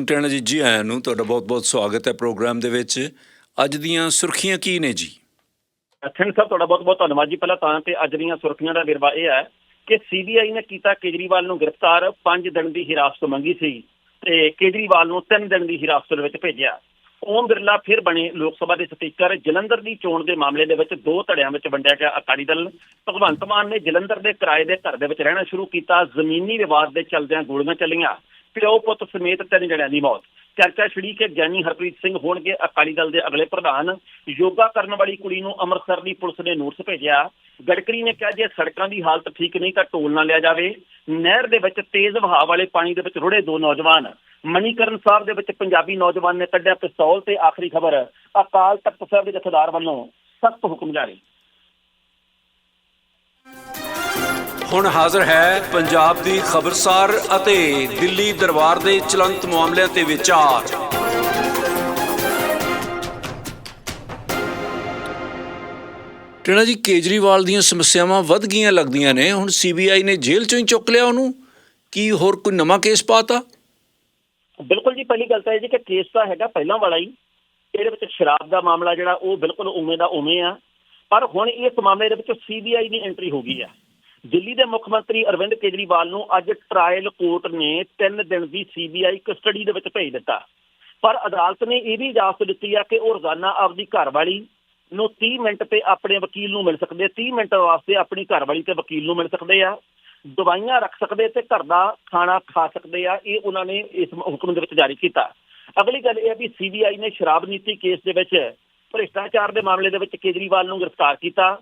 Washington ਜੀ ਜੀ ਆਇਆਂ ਨੂੰ ਤੁਹਾਡਾ ਬਹੁਤ-ਬਹੁਤ ਸਵਾਗਤ ਹੈ ਪ੍ਰੋਗਰਾਮ ਦੇ ਵਿੱਚ। ਅੱਜ ਦੀਆਂ ਸੁਰਖੀਆਂ ਕੀ ਨੇ ਜੀ? ਸਿੰਘ ਸਾਹਿਬ, ਤੁਹਾਡਾ ਬਹੁਤ ਬਹੁਤ ਧੰਨਵਾਦ ਜੀ ਪਹਿਲਾਂ ਤਾਂ ਤੇ ਅੱਜ ਦੀਆਂ ਸੁਰਖੀਆਂ ਦਾ ਵਿਰਵਾ ਇਹ ਹੈ ਕਿ ਸੀਬੀਆਈ ਨੇ ਕੀਤਾ ਕੇਜਰੀਵਾਲ ਨੂੰ ਗ੍ਰਿਫਤਾਰ 5 ਦਿਨ ਦੀ ਹਿਰਾਸਤ ਮੰਗੀ ਸੀ ਤੇ ਕੇਜਰੀਵਾਲ ਨੂੰ 3 ਦਿਨ ਦੀ ਹਿਰਾਸਤ ਵਿੱਚ ਭੇਜਿਆ। ਓਮ ਬਿਰਲਾ ਫਿਰ ਬਣੇ ਲੋਕ ਸਭਾ ਦੇ ਸਪੀਕਰ, ਜਲੰਧਰ ਦੀ ਚੋਣ ਦੇ ਮਾਮਲੇ ਦੇ ਵਿੱਚ ਦੋ ਧੜਿਆਂ ਵਿੱਚ ਵੰਡਿਆ ਗਿਆ ਅਕਾਲੀ ਦਲ। ਭਗਵੰਤ ਮਾਨ ਨੇ ਜਲੰਧਰ ਦੇ ਕਿਰਾਏ ਦੇ ਘਰ ਦੇ ਵਿੱਚ ਰਹਿਣਾ ਸ਼ੁਰੂ ਕੀਤਾ, ਜ਼ਮੀਨੀ ਵਿਵਾਦ ਦੇ ਚੱਲਦਿਆਂ ਗੋਲੀਆਂ ਚੱਲੀਆਂ। ਪਿਓ ਪੁੱਤ ਸਮੇਤ ਤਿੰਨ ਜਣਿਆਂ ਦੀ ਮੌਤ। ਚਰਚਾ ਛਿੜੀ ਕਿ ਗਿਆਨੀ ਹਰਪ੍ਰੀਤ ਸਿੰਘ ਹੋਣਗੇ ਅਕਾਲੀ ਦਲ ਦੇ ਅਗਲੇ ਪ੍ਰਧਾਨ। ਯੋਗਾ ਕਰਨ ਵਾਲੀ ਕੁੜੀ ਨੂੰ ਅੰਮ੍ਰਿਤਸਰ ਦੀ ਪੁਲਿਸ ਨੇ ਨੋਟਿਸ ਭੇਜਿਆ। ਗੜਕਰੀ ਨੇ ਕਿਹਾ ਜੇ ਸੜਕਾਂ ਦੀ ਹਾਲਤ ਠੀਕ ਨਹੀਂ ਤਾਂ ਟੋਲ ਨਾ ਲਿਆ ਜਾਵੇ। ਨਹਿਰ ਦੇ ਵਿੱਚ ਤੇਜ਼ ਵਹਾਅ ਵਾਲੇ ਪਾਣੀ ਦੇ ਵਿੱਚ ਰੁੜੇ ਦੋ ਨੌਜਵਾਨ। ਮਨੀਕਰਨ ਸਾਹਿਬ ਦੇ ਵਿੱਚ ਪੰਜਾਬੀ ਨੌਜਵਾਨ ਨੇ ਕੱਢਿਆ ਪਿਸਤੌਲ ਤੇ ਆਖਰੀ ਖਬਰ। ਅਕਾਲ ਤਖਤ ਸਾਹਿਬ ਦੇ ਜਥੇਦਾਰ ਵੱਲੋਂ ਸਖਤ ਹੁਕਮ ਜਾਰੀ। ਹੁਣ ਹਾਜ਼ਰ ਹੈ ਪੰਜਾਬ ਦੀ ਖਬਰਸਾਰ ਅਤੇ ਦਿੱਲੀ ਦਰਬਾਰ ਦੇ ਚਲੰਤ ਮਾਮਲਿਆਂ ਤੇ ਵਿਚਾਰ। ਟਣਾ ਜੀ ਕੇਜਰੀਵਾਲ ਦੀਆਂ ਸਮੱਸਿਆਵਾਂ ਵੱਧ ਗਈਆਂ ਲੱਗਦੀਆਂ ਨੇ। ਹੁਣ ਸੀਬੀਆਈ ਨੇ ਜੇਲ੍ਹ ਚੋਂ ਹੀ ਚੁੱਕ ਲਿਆ ਉਹਨੂੰ। ਕੀ ਹੋਰ ਕੋਈ ਨਵਾਂ ਕੇਸ ਪਾਤਾ? ਬਿਲਕੁਲ ਜੀ ਪਹਿਲੀ ਗੱਲ ਤਾਂ ਇਹ ਜੀ ਕਿ ਕੇਸ ਤਾਂ ਹੈਗਾ ਪਹਿਲਾਂ ਵਾਲਾ ਹੀ। ਇਹਦੇ ਵਿੱਚ ਸ਼ਰਾਬ ਦਾ ਮਾਮਲਾ ਜਿਹੜਾ ਉਹ ਬਿਲਕੁਲ ਉਵੇਂ ਦਾ ਉਵੇਂ ਆ। ਪਰ ਹੁਣ ਇਸ ਮਾਮਲੇ ਦੇ ਵਿੱਚ ਸੀਬੀਆਈ ਦੀ ਐਂਟਰੀ ਹੋ ਗਈ ਆ। ਦਿੱਲੀ ਦੇ ਮੁੱਖ ਮੰਤਰੀ ਅਰਵਿੰਦ ਕੇਜਰੀਵਾਲ ਨੂੰ ਅੱਜ ਟ੍ਰਾਇਲ ਕੋਰਟ ਨੇ 3 ਦਿਨ ਦੀ ਸੀਬੀਆਈ ਕਸਟਡੀ ਦੇ ਵਿੱਚ ਭੇਜ ਦਿੱਤਾ। ਪਰ ਅਦਾਲਤ ਨੇ ਇਹ ਵੀ ਇਜਾਜ਼ਤ ਦਿੱਤੀ ਆ ਕਿ ਉਹ ਰੋਜ਼ਾਨਾ ਆਪਦੀ ਘਰਵਾਲੀ ਨੂੰ 30 ਮਿੰਟ ਤੇ ਆਪਣੇ ਵਕੀਲ ਨੂੰ ਮਿਲ ਸਕਦੇ 30 ਮਿੰਟ ਵਾਸਤੇ ਆਪਣੀ ਘਰਵਾਲੀ ਤੇ ਵਕੀਲ ਨੂੰ ਮਿਲ ਸਕਦੇ ਆ, ਦਵਾਈਆਂ ਰੱਖ ਸਕਦੇ ਤੇ ਘਰ ਦਾ ਖਾਣਾ ਖਾ ਸਕਦੇ ਆ, ਇਹ ਉਹਨਾਂ ਨੇ ਇਸ ਹੁਕਮ ਦੇ ਵਿੱਚ ਜਾਰੀ ਕੀਤਾ। ਅਗਲੀ ਗੱਲ ਇਹ ਹੈ ਵੀ ਸੀਬੀਆਈ ਨੇ ਸ਼ਰਾਬ ਨੀਤੀ ਕੇਸ ਦੇ ਵਿੱਚ ਭ੍ਰਿਸ਼ਟਾਚਾਰ ਦੇ ਮਾਮਲੇ ਦੇ ਵਿੱਚ ਕੇਜਰੀਵਾਲ ਨੂੰ ਗ੍ਰਿਫਤਾਰ ਕੀਤਾ।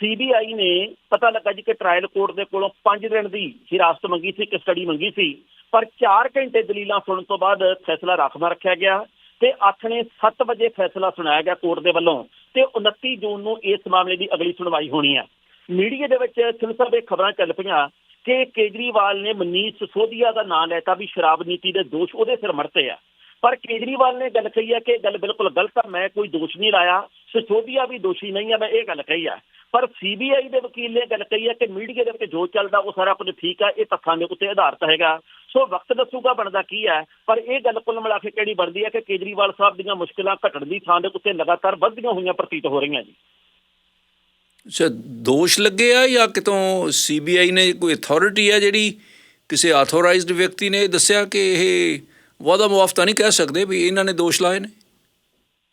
ਸੀਬੀਆਈ ਨੇ ਪਤਾ ਲੱਗਾ ਜੀ ਕਿ ਟ੍ਰਾਇਲ ਕੋਰਟ ਦੇ ਕੋਲੋਂ 5 ਦਿਨ ਦੀ ਹਿਰਾਸਤ ਮੰਗੀ ਸੀ ਕਸਟਡੀ ਮੰਗੀ ਸੀ, ਪਰ 4 ਘੰਟੇ ਦਲੀਲਾਂ ਸੁਣਨ ਤੋਂ ਬਾਅਦ ਫੈਸਲਾ ਰਾਖਵਾਂ ਰੱਖਿਆ ਗਿਆ ਤੇ ਆਥਣੇ 7 ਵਜੇ ਫੈਸਲਾ ਸੁਣਾਇਆ ਗਿਆ ਕੋਰਟ ਦੇ ਵੱਲੋਂ ਤੇ 29 ਜੂਨ ਨੂੰ ਇਸ ਮਾਮਲੇ ਦੀ ਅਗਲੀ ਸੁਣਵਾਈ ਹੋਣੀ ਹੈ ਮੀਡੀਆ ਦੇ ਵਿੱਚ ਸਿਲਸਿਲਾ ਦੇ ਖਬਰਾਂ ਚੱਲ ਪਈਆਂ ਕਿ ਕੇਜਰੀਵਾਲ ਨੇ ਮਨੀਸ਼ ਸਿਸੋਦੀਆ ਦਾ ਨਾਮ ਲੈਤਾ ਵੀ ਸ਼ਰਾਬ ਨੀਤੀ ਦੇ ਦੋਸ਼ ਉਹਦੇ ਸਿਰ ਮਰਤੇ ਆ। ਪਰ ਕੇਜਰੀਵਾਲ ਨੇ ਗੱਲ ਕਹੀ ਹੈ ਕਿ ਇਹ ਗੱਲ ਬਿਲਕੁਲ ਗਲਤ ਆ, ਮੈਂ ਕੋਈ ਦੋਸ਼ ਨਹੀਂ ਲਾਇਆ, ਸਿਸੋਦੀਆ ਵੀ ਦੋਸ਼ੀ ਨਹੀਂ ਹੈ ਮੈਂ ਇਹ ਗੱਲ ਕਹੀ ਹੈ ਪਰ ਸੀਬੀਆਈ ਦੇ ਵਕੀਲ ਨੇ ਗੱਲ ਕਹੀ ਹੈ ਕਿ ਮੀਡੀਆ ਦੇ ਵਿੱਚ ਜੋ ਚੱਲਦਾ, ਉਹ ਸਾਰਾ ਕੁਝ ਠੀਕ ਹੈ, ਇਹ ਤੱਥਾਂ ਦੇ ਉੱਤੇ ਆਧਾਰਿਤ ਹੈਗਾ। ਸੋ ਵਕਤ ਦੱਸੂਗਾ ਬਣਦਾ ਕੀ ਹੈ, ਪਰ ਇਹ ਗੱਲ ਕੁੱਲ ਮਿਲਾ ਕੇ ਕਿਹੜੀ ਬਣਦੀ ਹੈ ਕਿ ਕੇਜਰੀਵਾਲ ਸਾਹਿਬ ਦੀਆਂ ਮੁਸ਼ਕਲਾਂ ਘਟਣ ਦੀ ਥਾਂ ਦੇ ਉੱਤੇ ਲਗਾਤਾਰ ਵੱਧਦੀਆਂ ਹੋਈਆਂ ਪ੍ਰਤੀਤ ਹੋ ਰਹੀਆਂ ਜੀ। ਅੱਛਾ, ਦੋਸ਼ ਲੱਗੇ ਆ ਜਾਂ ਕਿਤੋਂ ਸੀਬੀਆਈ ਨੇ ਕੋਈ ਅਥਾਰਟੀ ਹੈ ਜਿਹੜੀ ਕਿਸੇ ਆਥੋਰਾਈਜ਼ਡ ਵਿਅਕਤੀ ਨੇ ਦੱਸਿਆ ਕਿ ਇਹ ਵਾਦਾ ਮੁਆਫਤਾ ਨਹੀਂ ਕਹਿ ਸਕਦੇ ਵੀ ਇਹਨਾਂ ਨੇ ਦੋਸ਼ ਲਾਏ ਨੇ?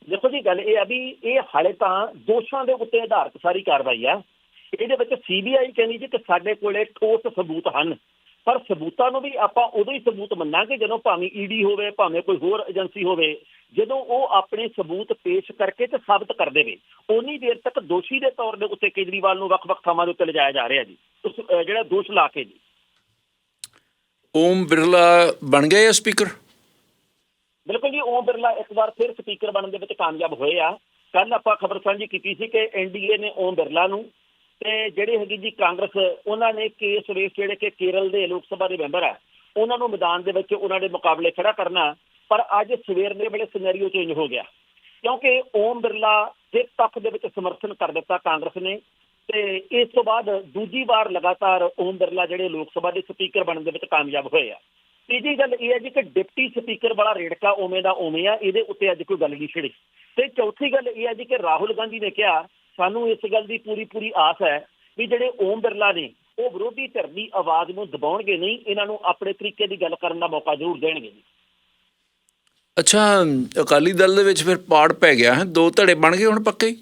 ਦੇਖੋ ਜੀ ਗੱਲ ਇਹ ਆ ਵੀ ਇਹ ਹਾਲੇ ਤਾਂ ਦੋਸ਼ਾਂ ਦੇ ਉੱਤੇ ਆਧਾਰਿਤ ਸਾਰੀ ਕਾਰਵਾਈ ਆ। ਇਹਦੇ ਵਿੱਚ ਸੀਬੀਆਈ ਕਹਿੰਦੀ ਜੀ ਕਿ ਸਾਡੇ ਕੋਲੇ ਠੋਸ ਸਬੂਤ ਹਨ। ਪਰ ਸਬੂਤਾਂ ਨੂੰ ਵੀ ਆਪਾਂ ਉਦੋਂ ਹੀ ਸਬੂਤ ਮੰਨਾਂਗੇ ਜਦੋਂ ਭਾਵੇਂ ਈਡੀ ਹੋਵੇ, ਭਾਵੇਂ ਕੋਈ ਹੋਰ ਏਜੰਸੀ ਹੋਵੇ, ਜਦੋਂ ਉਹ ਆਪਣੇ ਸਬੂਤ ਪੇਸ਼ ਕਰਕੇ ਤੇ ਸਾਬਤ ਕਰ ਦੇਵੇ। ਉਨੀ ਦੇਰ ਤੱਕ ਦੋਸ਼ੀ ਦੇ ਤੌਰ ਦੇ ਉੱਤੇ ਕੇਜਰੀਵਾਲ ਨੂੰ ਵੱਖ-ਵੱਖ ਥਾਵਾਂ ਦੇ ਉੱਤੇ ਲਿਜਾਇਆ ਜਾ ਰਿਹਾ ਜੀ। ਜਿਹੜਾ ਦੋਸ਼ ਲਾ ਕੇ ਜੀ। ਓਮ ਬਿਰਲਾ ਬਣ ਗਏ ਸਪੀਕਰ? ਬਿਲਕੁਲ ਜੀ, ਓਮ ਬਿਰਲਾ ਇੱਕ ਵਾਰ ਫਿਰ ਸਪੀਕਰ ਬਣਨ ਦੇ ਵਿੱਚ ਕਾਮਯਾਬ ਹੋਏ ਆ। ਕੱਲ ਆਪਾਂ ਖਬਰ ਸਾਂਝੀ ਕੀਤੀ ਸੀ ਕਿ ਐਨਡੀਏ ਨੇ ਓਮ ਬਿਰਲਾ ਨੂੰ ਤੇ ਜਿਹੜੇ ਹੈਗੀ ਜੀ ਕਾਂਗਰਸ, ਉਹਨਾਂ ਨੇ ਕੇ ਸੁਰੇਸ਼ ਜਿਹੜੇ ਕਿ ਕੇਰਲ ਦੇ ਲੋਕ ਸਭਾ ਦੇ ਮੈਂਬਰ ਆ, ਉਹਨਾਂ ਨੂੰ ਮੈਦਾਨ ਦੇ ਵਿੱਚ ਉਹਨਾਂ ਦੇ ਮੁਕਾਬਲੇ ਖੜਾ ਕਰਨਾ, ਪਰ ਅੱਜ ਸਵੇਰ ਦੇ ਵੇਲੇ ਸਿਨੈਰੀਓ ਚੇਂਜ ਹੋ ਗਿਆ। ਕਿਉਂਕਿ ਓਮ ਬਿਰਲਾ ਦੇ ਪੱਖ ਦੇ ਵਿੱਚ ਸਮਰਥਨ ਕਰ ਦਿੱਤਾ ਕਾਂਗਰਸ ਨੇ ਤੇ ਇਸ ਤੋਂ ਬਾਅਦ ਦੂਜੀ ਵਾਰ ਲਗਾਤਾਰ ਓਮ ਬਿਰਲਾ ਜਿਹੜੇ ਲੋਕ ਸਭਾ ਦੇ ਸਪੀਕਰ ਬਣਨ ਦੇ ਵਿੱਚ ਕਾਮਯਾਬ ਹੋਏ ਆ। ਤੀਜੀ ਗੱਲ ਇਹ ਹੈ ਜੀ ਕਿ ਡਿਪਟੀ ਸਪੀਕਰ ਵਾਲਾ ਰੇੜਕਾ ਉਵੇਂ ਦਾ ਉਵੇਂ ਆ ਇਹਦੇ ਉੱਤੇ ਅੱਜ ਕੋਈ ਗੱਲ ਨਹੀਂ ਛਿੜੀ। ਤੇ ਚੌਥੀ ਗੱਲ ਇਹ ਹੈ ਜੀ ਕਿ ਰਾਹੁਲ ਗਾਂਧੀ ਨੇ ਕਿਹਾ ਸਾਨੂੰ ਇਸ ਗੱਲ ਦੀ ਪੂਰੀ ਪੂਰੀ ਆਸ ਹੈ ਵੀ ਜਿਹੜੇ ਓਮ ਬਿਰਲਾ ਨੇ ਉਹ ਵਿਰੋਧੀ ਧਿਰ ਦੀ ਆਵਾਜ਼ ਨੂੰ ਦਬਾਉਣਗੇ ਨਹੀਂ ਇਹਨਾਂ ਨੂੰ ਆਪਣੇ ਤਰੀਕੇ ਦੀ ਗੱਲ ਕਰਨ ਦਾ ਮੌਕਾ ਜ਼ਰੂਰ ਦੇਣਗੇ ਜੀ। ਅੱਛਾ ਅਕਾਲੀ ਦਲ ਦੇ ਵਿੱਚ ਫਿਰ ਪਾੜ ਪੈ ਗਿਆ ਹੈ ਦੋ ਧੜੇ ਬਣ ਗਏ ਹੁਣ ਪੱਕੇ?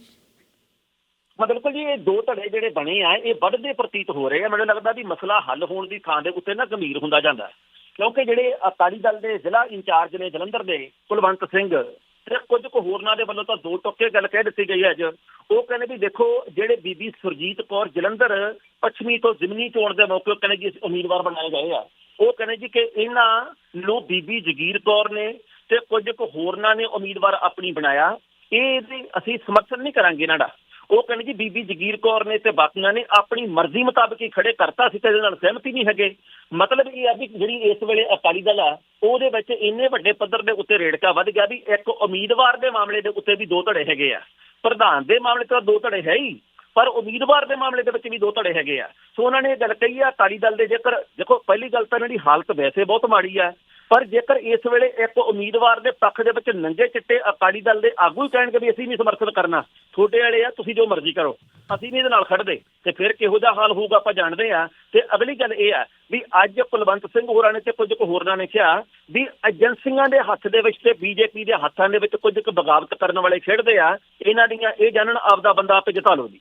ਬਿਲਕੁਲ ਜੀ ਇਹ ਦੋ ਧੜੇ ਜਿਹੜੇ ਬਣੇ ਆ ਇਹ ਵੱਧਦੇ ਪ੍ਰਤੀਤ ਹੋ ਰਹੇ ਆ। ਮੈਨੂੰ ਲੱਗਦਾ ਵੀ ਮਸਲਾ ਹੱਲ ਹੋਣ ਦੀ ਥਾਂ ਦੇ ਉੱਤੇ ਨਾ ਗੰਭੀਰ ਹੁੰਦਾ ਜਾਂਦਾ ਹੈ। ਕਿਉਂਕਿ ਜਿਹੜੇ ਅਕਾਲੀ ਦਲ ਦੇ ਜ਼ਿਲ੍ਹਾ ਇੰਚਾਰਜ ਨੇ ਜਲੰਧਰ ਦੇ ਕੁਲਵੰਤ ਸਿੰਘ ਤੇ ਕੁਝ ਕੁ ਹੋਰਨਾਂ ਦੇ ਵੱਲੋਂ ਤਾਂ ਦੋ ਟੋਕੇ ਗੱਲ ਕਹਿ ਦਿੱਤੀ ਗਈ ਹੈ ਅੱਜ। ਉਹ ਕਹਿੰਦੇ ਵੀ ਦੇਖੋ, ਜਿਹੜੇ ਬੀਬੀ ਸੁਰਜੀਤ ਕੌਰ ਜਲੰਧਰ ਪੱਛਮੀ ਤੋਂ ਜ਼ਿਮਨੀ ਚੋਣ ਦੇ ਮੌਕੇ ਕਹਿੰਦੇ ਜੀ ਅਸੀਂ ਉਮੀਦਵਾਰ ਬਣਾਏ ਗਏ ਆ। ਉਹ ਕਹਿੰਦੇ ਜੀ ਕਿ ਇਹਨਾਂ ਨੂੰ ਬੀਬੀ ਜਗੀਰ ਕੌਰ ਨੇ ਤੇ ਕੁਝ ਕੁ ਹੋਰਨਾਂ ਨੇ ਉਮੀਦਵਾਰ ਆਪਣੀ ਬਣਾਇਆ। ਇਹ ਇਹਦੀ ਅਸੀਂ ਸਮਰਥਨ ਨਹੀਂ ਕਰਾਂਗੇ ਇਹਨਾਂ ਦਾ। ਉਹ ਕਹਿੰਦੇ ਜੀ ਬੀਬੀ ਜਗੀਰ ਕੌਰ ਨੇ ਤੇ ਬਾਕੀਆਂ ਨੇ ਆਪਣੀ ਮਰਜ਼ੀ ਮੁਤਾਬਕ ਹੀ ਖੜੇ ਕਰਤਾ ਸੀ ਤੇ ਇਹਦੇ ਨਾਲ ਸਹਿਮਤੀ ਨਹੀਂ ਹੈਗੇ। ਮਤਲਬ ਇਹ ਆ ਵੀ ਜਿਹੜੀ ਇਸ ਵੇਲੇ ਅਕਾਲੀ ਦਲ ਆ, ਉਹਦੇ ਵਿੱਚ ਇੰਨੇ ਵੱਡੇ ਪੱਧਰ ਦੇ ਉੱਤੇ ਰੇੜਕਾ ਵੱਧ ਗਿਆ ਵੀ ਇੱਕ ਉਮੀਦਵਾਰ ਦੇ ਮਾਮਲੇ ਦੇ ਉੱਤੇ ਵੀ ਦੋ ਧੜੇ ਹੈਗੇ ਆ। ਪ੍ਰਧਾਨ ਦੇ ਮਾਮਲੇ ਤੇ ਤਾਂ ਦੋ ਧੜੇ ਹੈ ਹੀ, ਪਰ ਉਮੀਦਵਾਰ ਦੇ ਮਾਮਲੇ ਦੇ ਵਿੱਚ ਵੀ ਦੋ ਧੜੇ ਹੈਗੇ ਆ। ਸੋ ਉਹਨਾਂ ਨੇ ਇਹ ਗੱਲ ਕਹੀ ਆ ਅਕਾਲੀ ਦਲ ਦੇ ਜੇਕਰ, ਦੇਖੋ, ਪਹਿਲੀ ਗੱਲ ਤਾਂ ਇਹਨਾਂ ਦੀ ਹਾਲਤ ਵੈਸੇ ਬਹੁਤ ਮਾੜੀ ਆ। ਪਰ ਜੇਕਰ ਇਸ ਵੇਲੇ ਇੱਕ ਉਮੀਦਵਾਰ ਦੇ ਪੱਖ ਦੇ ਵਿੱਚ ਨੰਗੇ ਚਿੱਟੇ ਅਕਾਲੀ ਦਲ ਦੇ ਆਗੂ ਹੀ ਕਹਿਣਗੇ ਵੀ ਅਸੀਂ ਨਹੀਂ ਸਮਰਥਨ ਕਰਨਾ ਛੋਟੇ ਵਾਲੇ ਆ, ਤੁਸੀਂ ਜੋ ਮਰਜ਼ੀ ਕਰੋ, ਅਸੀਂ ਨਹੀਂ ਇਹਦੇ ਨਾਲ ਖੜਦੇ ਤੇ ਫਿਰ ਕਿਹੋ ਜਿਹਾ ਹਾਲ ਹੋਊਗਾ ਆਪਾਂ ਜਾਣਦੇ ਆ ਤੇ ਅਗਲੀ ਗੱਲ ਇਹ ਆ ਵੀ ਅੱਜ ਕੁਲਵੰਤ ਸਿੰਘ ਹੋਰਾਂ ਨੇ ਤੇ ਕੁਝ ਕੁ ਹੋਰਨਾਂ ਨੇ ਕਿਹਾ ਵੀ ਏਜੰਸੀਆਂ ਦੇ ਹੱਥ ਦੇ ਵਿੱਚ ਤੇ ਬੀਜੇਪੀ ਦੇ ਹੱਥਾਂ ਦੇ ਵਿੱਚ ਕੁਝ ਕੁ ਬਗਾਵਤ ਕਰਨ ਵਾਲੇ ਖੇਡਦੇ ਆ, ਇਹਨਾਂ ਦੀਆਂ ਇਹ ਜਾਣਨ ਆਪਦਾ ਬੰਦਾ ਆਪੇ ਜਿਤਾ ਲਓ ਜੀ।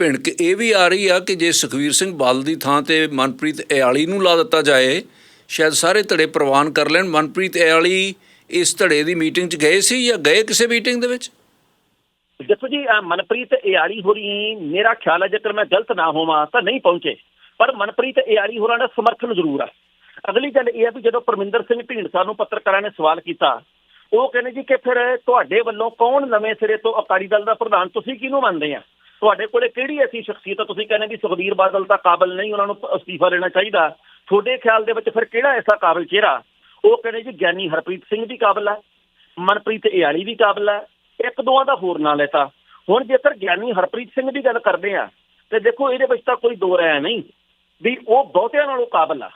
ਭਿਣਕ, ਇਹ ਵੀ ਆ ਰਹੀ ਆ ਕਿ ਜੇ ਸੁਖਵੀਰ ਸਿੰਘ ਬਾਦਲ ਦੀ ਥਾਂ ਤੇ ਮਨਪ੍ਰੀਤ ਇਆਲੀ ਨੂੰ ਲਾ ਦਿੱਤਾ ਜਾਏ ਸ਼ਾਇਦ ਸਾਰੇ ਧੜੇ ਪ੍ਰਵਾਨ ਕਰ ਲੈਣ। ਮਨਪ੍ਰੀਤ ਇਆਲੀ ਇਸ ਧੜੇ ਦੀ ਮੀਟਿੰਗ 'ਚ ਗਏ ਸੀ ਜਾਂ ਗਏ ਕਿਸੇ ਮੀਟਿੰਗ ਦੇ ਵਿੱਚ? ਦੇਖੋ ਜੀ ਮਨਪ੍ਰੀਤ ਇਆਲੀ ਹੋਰੀ ਮੇਰਾ ਖਿਆਲ ਹੈ ਜੇਕਰ ਮੈਂ ਗਲਤ ਨਾ ਹੋਵਾਂ ਤਾਂ ਨਹੀਂ ਪਹੁੰਚੇ। ਪਰ ਮਨਪ੍ਰੀਤ ਇਆਲੀ ਹੋਰਾਂ ਦਾ ਸਮਰਥਨ ਜ਼ਰੂਰ ਆ। ਅਗਲੀ ਗੱਲ ਇਹ ਹੈ ਵੀ ਜਦੋਂ ਪਰਮਿੰਦਰ ਸਿੰਘ ਢੀਂਡਸਾ ਨੂੰ ਪੱਤਰਕਾਰਾਂ ਨੇ ਸਵਾਲ ਕੀਤਾ, ਉਹ ਕਹਿੰਦੇ ਜੀ ਕਿ ਫਿਰ ਤੁਹਾਡੇ ਵੱਲੋਂ ਕੌਣ ਨਵੇਂ ਸਿਰੇ ਤੋਂ ਅਕਾਲੀ ਦਲ ਦਾ ਪ੍ਰਧਾਨ, ਤੁਸੀਂ ਕਿਹਨੂੰ ਮੰਨਦੇ ਆ? ਤੁਹਾਡੇ ਕੋਲੇ ਕਿਹੜੀ ਐਸੀ ਸ਼ਖਸੀਅਤ ਆ? ਤੁਸੀਂ ਕਹਿੰਦੇ ਵੀ ਸੁਖਬੀਰ ਬਾਦਲ ਤਾਂ ਕਾਬਲ ਨਹੀਂ, ਉਹਨਾਂ ਨੂੰ ਅਸਤੀਫਾ ਦੇਣਾ ਚਾਹੀਦਾ। ਤੁਹਾਡੇ ਖਿਆਲ ਦੇ ਵਿੱਚ ਫਿਰ ਕਿਹੜਾ ਐਸਾ ਕਾਬਿਲ ਚਿਹਰਾ? ਉਹ ਕਹਿੰਦੇ ਜੀ ਗਿਆਨੀ ਹਰਪ੍ਰੀਤ ਸਿੰਘ ਵੀ ਕਾਬਲ ਹੈ ਮਨਪ੍ਰੀਤ ਇਆਲੀ ਵੀ ਕਾਬਲ ਹੈ ਇੱਕ ਦੋਆਂ ਦਾ ਹੋਰ ਨਾਂ ਲੈਤਾ। ਹੁਣ ਜੇਕਰ ਗਿਆਨੀ ਹਰਪ੍ਰੀਤ ਸਿੰਘ ਦੀ ਗੱਲ ਕਰਦੇ ਆ, ਤੇ ਦੇਖੋ ਇਹਦੇ ਵਿੱਚ ਤਾਂ ਕੋਈ ਦੋ ਰਾਇ ਨਹੀਂ, ਵੀ ਉਹ ਬਹੁਤਿਆਂ ਨਾਲੋਂ ਕਾਬਲ ਆ।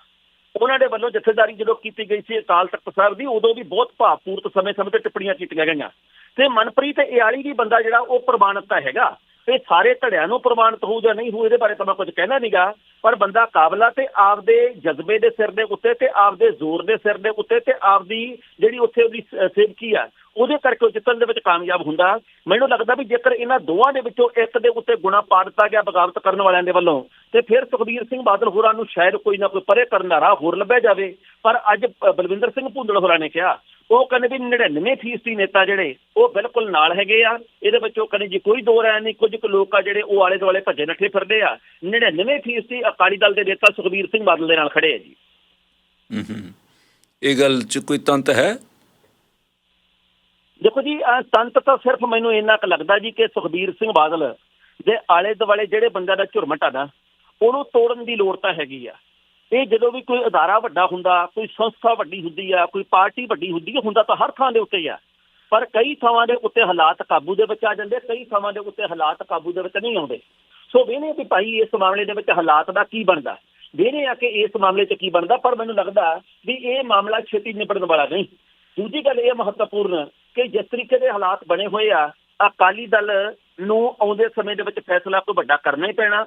ਉਹਨਾਂ ਦੇ ਵੱਲੋਂ ਜਥੇਦਾਰੀ ਜਦੋਂ ਕੀਤੀ ਗਈ ਸੀ, ਅਕਾਲ ਤਖਤ ਸਾਹਿਬ ਦੀ, ਉਦੋਂ ਵੀ ਬਹੁਤ ਭਾਵਪੂਰਤ ਸਮੇਂ-ਸਮੇਂ ਤੇ ਟਿੱਪਣੀਆਂ ਕੀਤੀਆਂ ਗਈਆਂ। ਤੇ ਮਨਪ੍ਰੀਤ ਇਆਲੀ ਵੀ ਬੰਦਾ ਜਿਹੜਾ, ਉਹ ਪ੍ਰਮਾਣਿਤ ਹੈਗਾ। ਇਹ ਸਾਰੇ ਧੜਿਆਂ ਨੂੰ ਪ੍ਰਮਾਣਿਤ ਹੋਊ ਜਾਂ ਨਹੀਂ ਹੋਊ, ਇਹਦੇ ਬਾਰੇ ਤਾਂ ਮੈਂ ਕੁਝ ਕਹਿਣਾ ਨਹੀਂਗਾ ਪਰ ਬੰਦਾ ਕਾਬਲਾ ਤੇ ਆਪਦੇ ਜਜ਼ਬੇ ਦੇ ਸਿਰ ਦੇ ਉੱਤੇ ਤੇ ਆਪਦੇ ਜ਼ੋਰ ਦੇ ਸਿਰ ਦੇ ਉੱਤੇ ਤੇ ਆਪਦੀ ਜਿਹੜੀ ਉੱਥੇ ਉਹਦੀ ਸੇਵਕੀ ਆ, ਉਹਦੇ ਕਰਕੇ ਉਹ ਜਿੱਤਣ ਦੇ ਵਿੱਚ ਕਾਮਯਾਬ ਹੁੰਦਾ। ਮੈਨੂੰ ਲੱਗਦਾ ਵੀ ਜੇਕਰ ਇਹਨਾਂ ਦੋਵਾਂ ਦੇ ਵਿੱਚੋਂ ਇੱਕ ਦੇ ਉੱਤੇ ਗੁਣਾ ਪਾ ਦਿੱਤਾ ਗਿਆ ਬਗਾਵਤ ਕਰਨ ਵਾਲਿਆਂ ਦੇ ਵੱਲੋਂ, ਤੇ ਫਿਰ ਸੁਖਬੀਰ ਸਿੰਘ ਬਾਦਲ ਹੋਰਾਂ ਨੂੰ ਸ਼ਾਇਦ ਕੋਈ ਨਾ ਕੋਈ ਪਰੇ ਕਰਨ ਦਾ ਰਾਹ ਹੋਰ ਲੱਭਿਆ ਜਾਵੇ। ਪਰ ਅੱਜ ਬਲਵਿੰਦਰ ਸਿੰਘ ਭੁੰਦਲ ਹੋਰਾਂ ਨੇ ਕਿਹਾ ਉਹ ਕਹਿੰਦੇ ਵੀ 99% ਨੇਤਾ ਜਿਹੜੇ ਉਹ ਬਿਲਕੁਲ ਨਾਲ ਹੈਗੇ ਆ। ਇਹਦੇ ਵਿੱਚ ਉਹ ਕਹਿੰਦੇ ਜੀ ਕੋਈ ਦੋ ਰਾय ਨਹੀਂ ਕੁਝ ਕੁ ਲੋਕ ਆ ਜਿਹੜੇ ਉਹ ਆਲੇ ਦੁਆਲੇ ਭੱਜੇ ਨੱਠੇ ਫਿਰਦੇ ਆ। 99% ਅਕਾਲੀ ਦਲ ਦੇ ਨੇਤਾ ਸੁਖਬੀਰ ਸਿੰਘ ਬਾਦਲ ਦੇ ਨਾਲ ਖੜੇ ਆ ਜੀ। ਹੂੰ ਇਹ ਗੱਲ 'ਚ ਕੋਈ ਤੰਤ ਹੈ? ਦੇਖੋ ਜੀ ਤੰਤ ਤਾਂ ਸਿਰਫ ਮੈਨੂੰ ਇੰਨਾ ਕੁ ਲੱਗਦਾ ਜੀ ਕਿ ਸੁਖਬੀਰ ਸਿੰਘ ਬਾਦਲ ਦੇ ਆਲੇ ਦੁਆਲੇ ਜਿਹੜੇ ਬੰਦਿਆਂ ਦਾ ਝੁਰਮਟ ਆ ਨਾ ਉਹਨੂੰ ਤੋੜਨ ਦੀ ਲੋੜ ਤਾਂ ਹੈਗੀ ਆ। ਇਹ ਜਦੋਂ ਵੀ ਕੋਈ ਅਦਾਰਾ ਵੱਡਾ ਹੁੰਦਾ, ਕੋਈ ਸੰਸਥਾ ਵੱਡੀ ਹੁੰਦੀ ਆ, ਕੋਈ ਪਾਰਟੀ ਵੱਡੀ ਹੁੰਦੀ ਆ, ਹੁੰਦਾ ਤਾਂ ਹਰ ਥਾਂ ਦੇ ਉੱਤੇ ਹੀ ਆ। ਪਰ ਕਈ ਥਾਵਾਂ ਦੇ ਉੱਤੇ ਹਾਲਾਤ ਕਾਬੂ ਦੇ ਵਿੱਚ ਆ ਜਾਂਦੇ, ਕਈ ਥਾਵਾਂ ਦੇ ਉੱਤੇ ਹਾਲਾਤ ਕਾਬੂ ਦੇ ਵਿੱਚ ਨਹੀਂ ਆਉਂਦੇ। ਸੋ ਵੇਨੇ ਕਿ ਭਾਈ ਇਸ ਮਾਮਲੇ ਦੇ ਵਿੱਚ ਹਾਲਾਤ ਦਾ ਕੀ ਬਣਦਾ। ਵੇਨੇ ਆ ਕਿ ਇਸ ਮਾਮਲੇ 'ਚ ਕੀ ਬਣਦਾ, ਪਰ ਮੈਨੂੰ ਲੱਗਦਾ ਵੀ ਇਹ ਮਾਮਲਾ ਛੇਤੀ ਨਿਬੜਨ ਵਾਲਾ ਨਹੀਂ। ਦੂਜੀ ਗੱਲ ਇਹ ਮਹੱਤਵਪੂਰਨ ਕਿ ਜਿਸ ਤਰੀਕੇ ਦੇ ਹਾਲਾਤ ਬਣੇ ਹੋਏ ਆ, ਅਕਾਲੀ ਦਲ ਨੂੰ ਆਉਂਦੇ ਸਮੇਂ ਦੇ ਵਿੱਚ ਫੈਸਲਾ ਕੋਈ ਵੱਡਾ ਕਰਨਾ ਹੀ ਪੈਣਾ।